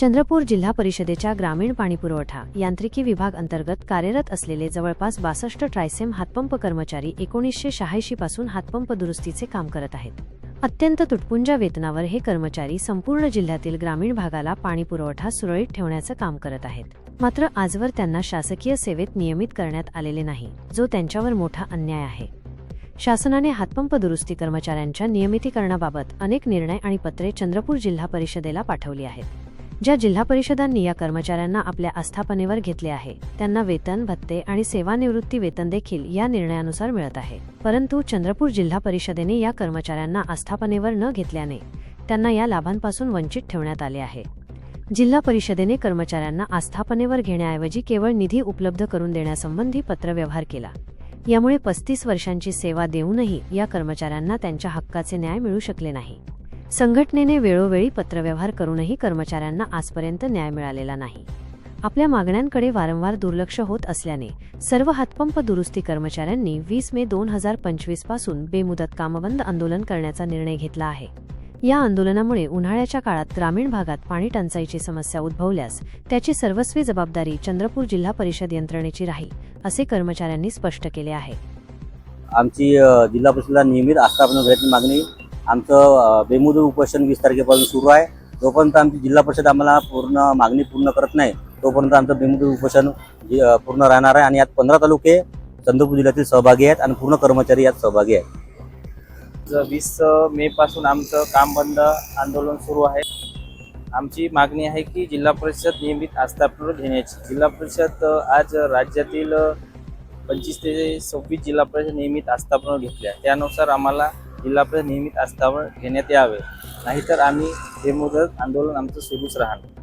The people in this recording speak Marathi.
चंद्रपूर जिल्हा परिषदेच्या ग्रामीण पाणीपुरवठा यांत्रिकी विभाग अंतर्गत कार्यरत असलेले जवळपास बासष्ट ट्रायसेम हातपंप कर्मचारी एकोणीसशे शहाऐंशी पासून हातपंप दुरुस्तीचे काम करत आहेत. अत्यंत तुटपुंजा वेतनावर हे कर्मचारी संपूर्ण जिल्ह्यातील ग्रामीण भागाला पाणीपुरवठा सुरळीत ठेवण्याचं काम करत आहेत. मात्र आजवर त्यांना शासकीय सेवेत नियमित करण्यात आलेले नाही जो त्यांच्यावर मोठा अन्याय आहे. शासनाने हातपंप दुरुस्ती कर्मचाऱ्यांच्या नियमितीकरणाबाबत अनेक निर्णय आणि पत्रे चंद्रपूर जिल्हा परिषदेला पाठवली आहेत. ज्या जिल्हा परिषदांनी या कर्मचाऱ्यांना आपल्या आस्थापनेवर घेतले आहे त्यांना वेतन भत्ते आणि सेवानिवृत्ती वेतन देखील या निर्णयानुसार मिळत आहे. परंतु चंद्रपूर जिल्हा परिषदेने या कर्मचाऱ्यांना आस्थापनेवर न घेतल्याने त्यांना या लाभांपासून वंचित ठेवण्यात आले आहे. जिल्हा परिषदेने कर्मचाऱ्यांना आस्थापनेवर घेण्याऐवजी केवळ निधी उपलब्ध करून देण्यासंबंधी पत्रव्यवहार केला. यामुळे पस्तीस वर्षांची सेवा देऊनही या कर्मचाऱ्यांना त्यांच्या हक्काचे न्याय मिळू शकले नाही. संघटनेने वेळोवेळी पत्रव्यवहार करूनही कर्मचाऱ्यांना आजपर्यंत न्याय मिळालेला नाही. आपल्या मागण्यांकडे वारंवार दुर्लक्ष होत असल्याने सर्व हातपंप दुरुस्ती कर्मचाऱ्यांनी वीस मे दोन हजार पंचवीसपासून बेमुदत कामबंद आंदोलन करण्याचा निर्णय घेतला आहे. या आंदोलनामुळे उन्हाळ्याच्या काळात ग्रामीण भागात पाणी टंचाईची समस्या उद्भवल्यास त्याची सर्वस्वी जबाबदारी चंद्रपूर जिल्हा परिषद यंत्रणेची राहील असे कर्मचाऱ्यांनी स्पष्ट केले आहे. आमची जिल्हा परिषदला नियमित आस्थापना घेण्याची मागणी आमचं बेमुदत उपोषण वीस तारखेपासून सुरू आहे. जोपर्यंत आमची जिल्हा परिषद आम्हाला पूर्ण मागणी पूर्ण करत नाही तोपर्यंत आमचं बेमुदत उपोषण पूर्ण राहणार आहे. आणि यात पंधरा तालुके चंद्रपूर जिल्ह्यातील सहभागी आहेत आणि पूर्ण कर्मचारी यात सहभागी आहेत. वीस मे पासून आमचं काम बंद आंदोलन सुरू आहे. आमची मागणी आहे की जिल्हा परिषद नियमित आस्थापना घेण्याची. जिल्हा परिषद आज राज्यातील पंचवीस ते सव्वीस जिल्हा परिषद नियमित आस्थापना घेतल्या. त्यानुसार आम्हाला जिल्हा परिषद नियमित आस्थावर घेण्यात यावे. नाहीतर आम्ही बेमुदत आंदोलन आमचं सुरूच राहणार.